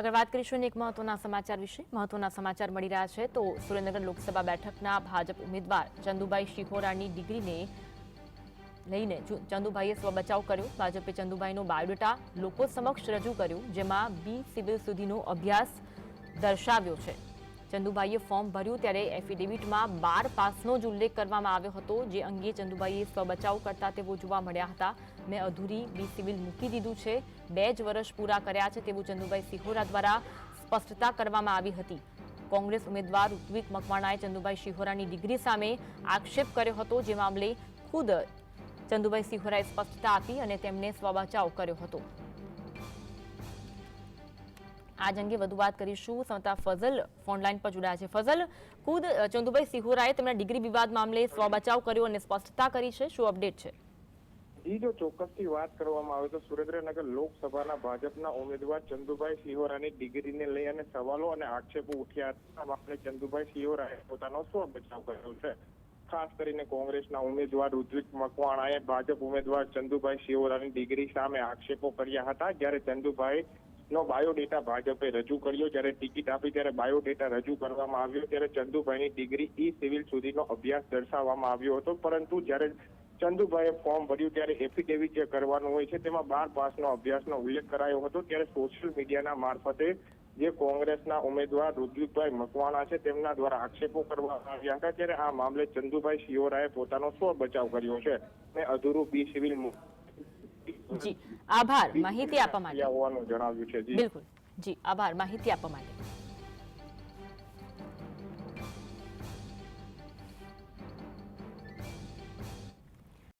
આગળ વાત કરીશું એક મહત્વના સમાચાર વિશે. મહત્વના સમાચાર મળી રહ્યા છે તો સુરેન્દ્રનગર લોકસભા બેઠકના ભાજપ ઉમેદવાર ચંદુભાઈ શિહોરાની ડિગ્રીને લઈને ચંદુભાઈએ સ્વબચાવ કર્યો. ભાજપે ચંદુભાઈનો બાયોડેટા લોકો સમક્ષ રજૂ કર્યો, જેમાં બી સિવિલ સુધીનો અભ્યાસ દર્શાવ્યો છે. ચંદુભાઈએ ફોર્મ ભર્યું ત્યારે એફિડેવિટમાં બાર પાસનો જ ઉલ્લેખ કરવામાં આવ્યો હતો, જે અંગે ચંદુભાઈએ સ્વબચાવ કરતા તેઓ જોવા મળ્યા હતા. મેં અધૂરી બી સિવિલ મૂકી દીધું છે. બે જ વર્ષ પૂરા કર્યા છે તેવું ચંદુભાઈ સિહોરા દ્વારા સ્પષ્ટતા કરવામાં આવી હતી. કોંગ્રેસ ઉમેદવાર ઋત્વિક મકવાણાએ ચંદુભાઈ શિહોરાની ડિગ્રી સામે આક્ષેપ કર્યો હતો, જે મામલે ખુદ ચંદુભાઈ સિહોરાએ સ્પષ્ટતા આપી અને તેમને સ્વબચાવ કર્યો હતો. આજ અંગે વધુ વાત કરીશું. સમતા ફઝલ ફોનલાઈન પર જોડાયા છે. ફઝલ, ખુદ ચંદુભાઈ સિહોરાએ તેમના ડિગ્રી વિવાદ મામલે સ્વબચાવ કર્યો અને સ્પષ્ટતા કરી છે. શું અપડેટ છે? જી, જો ચોક્કસથી વાત કરવામાં આવે તો સુરેન્દ્રનગર લોકસભાના ભાજપના ઉમેદવાર ચંદુભાઈ સિહોરાની ડિગ્રીને લઈ અને સવાલો અને આક્ષેપો ઉઠ્યા હતા ચંદુભાઈ સિહોરાએ પોતાનો સ્વ બચાવ કર્યો છે. ખાસ કરીને કોંગ્રેસના ઉમેદવાર ઉદ્વિક મકવાણાએ ભાજપ ઉમેદવાર ચંદુભાઈ સિહોરાની ડિગ્રી સામે આક્ષેપો કર્યા હતા. જ્યારે ચંદુભાઈ નો બાયોડેટા ભાજપે રજૂ કર્યો. જ્યારે ટિકિટ આપી ત્યારે બાયોડેટા રજૂ કરવામાં આવ્યો. ત્યારે ચંદુભાઈની ડિગ્રી ઈ સિવિલ સુધીનો અભ્યાસ દર્શાવવામાં આવ્યો હતો. પરંતુ જ્યારે ચંદુભાઈએ ફોર્મ ભર્યું ત્યારે એફિડેવિટ જે કરવાનું હોય છે તેમાં બાર પાસનો અભ્યાસનો ઉલ્લેખ કરાયો હતો. ત્યારે સોશિયલ મીડિયાના મારફતે જે કોંગ્રેસના ઉમેદવાર રુદ્વિકભાઈ મકવાણા છે તેમના દ્વારા આક્ષેપો કરવામાં આવ્યા હતા. ત્યારે આ મામલે ચંદુભાઈ શિયોરાએ પોતાનો સ્વ બચાવ કર્યો છે. અને અધૂરું બી સિવિલ જી આભાર માહિતી આપવા માટે. હોવાનું જણાવ્યું છે જી. બિલકુલ. જી આભાર માહિતી આપવા માટે.